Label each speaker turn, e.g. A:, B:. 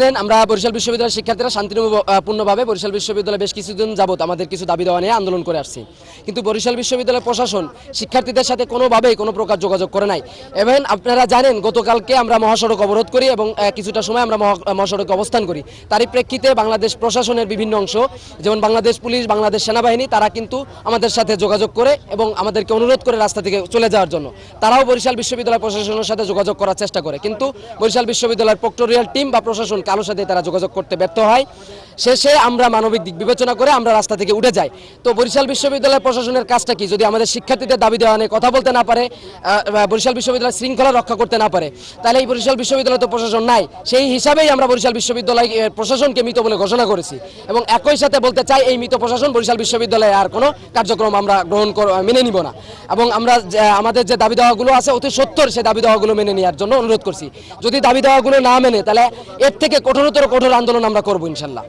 A: জানেন, আমরা বরিশাল বিশ্ববিদ্যালয়ের শিক্ষার্থীরা শান্তিপূর্ণভাবে বরিশাল বিশ্ববিদ্যালয়ে বেশ কিছুদিন যাবত আমাদের কিছু দাবি দেওয়া নিয়ে আন্দোলন করে আসছি। কিন্তু বরিশাল বিশ্ববিদ্যালয় প্রশাসন শিক্ষার্থীদের সাথে কোনোভাবেই কোনো প্রকার যোগাযোগ করে নাই। এবং আপনারা জানেন, গতকালকে আমরা মহাসড়ক অবরোধ করি এবং কিছুটা সময় আমরা মহা- মহাসড়কে অবস্থান করি। তারই প্রেক্ষিতে বাংলাদেশ প্রশাসনের বিভিন্ন অংশ, যেমন বাংলাদেশ পুলিশ, বাংলাদেশ সেনাবাহিনী, তারা কিন্তু আমাদের সাথে যোগাযোগ করে এবং আমাদেরকে অনুরোধ করে রাস্তা থেকে চলে যাওয়ার জন্য। তারাও বরিশাল বিশ্ববিদ্যালয় প্রশাসনের সাথে যোগাযোগ করার চেষ্টা করে। কিন্তু বরিশাল বিশ্ববিদ্যালয়ের প্রক্টোরিয়াল টিম বা প্রশাসন কারোর সাথে তারা যোগাযোগ করতে ব্যর্থ হয়। শেষে আমরা মানবিক দিক বিবেচনা করে আমরা রাস্তা থেকে উঠে যাই। তো বরিশাল বিশ্ববিদ্যালয় প্রশাসনের কাজটা কি? যদি আমাদের শিক্ষার্থীদের দাবি দেওয়া নিয়ে কথা বলতে না পারে বরিশাল বিশ্ববিদ্যালয়ের শৃঙ্খলা রক্ষা করতে না পারে, তাহলে এই বরিশাল বিশ্ববিদ্যালয় তো প্রশাসন নাই। সেই হিসাবেই আমরা বরিশাল বিশ্ববিদ্যালয় প্রশাসনকে মৃত বলে ঘোষণা করেছি এবং একই সাথে বলতে চাই, এই মৃত প্রশাসন বরিশাল বিশ্ববিদ্যালয়ে আর কোনো কার্যক্রম আমরা গ্রহণ মেনে নিব না। এবং আমরা আমাদের যে দাবি দেওয়াগুলো আছে, অতি সত্তর সেই দাবি দেওয়াগুলো মেনে নেওয়ার জন্য অনুরোধ করছি। যদি দাবি দেওয়াগুলো না মেনে, তাহলে এর থেকে কঠোরতর কঠোর আন্দোলন আমরা করব ইনশাল্লাহ।